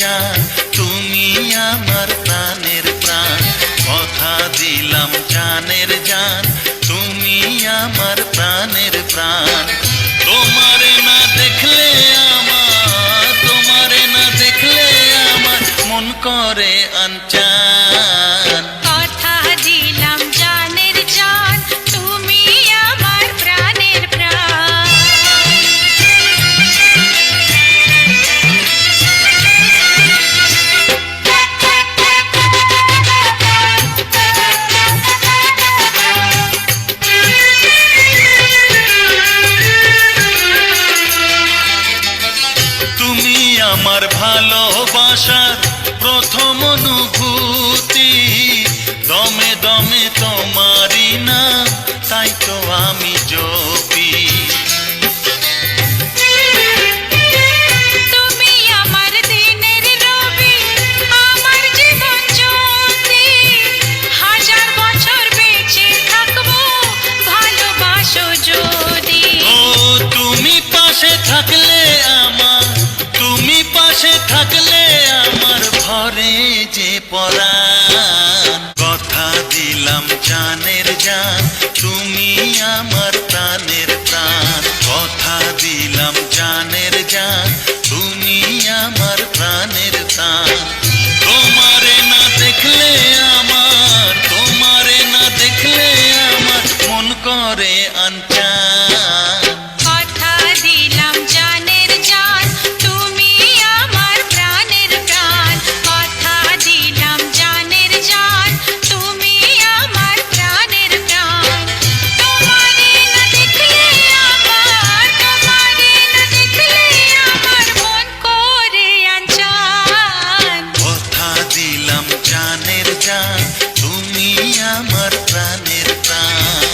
চান তুমি আমার প্রাণের প্রাণ। কথা দিলাম জানের জান, তুমি আমার প্রাণের প্রাণ। তোমারে না দেখলে আমার ভালোবাসার প্রথম অনুভূতি। যে পরাণ। কথা দিলাম জানের জান, তুমি আমার প্রাণের প্রাণ। কথা দিলাম জানের জান, তুমি আমার প্রাণের প্রাণ। তোমারে না দেখলে আমার, তোমারে না দেখলে আমার মন করে তুমি আমার প্রাণের প্রাণ।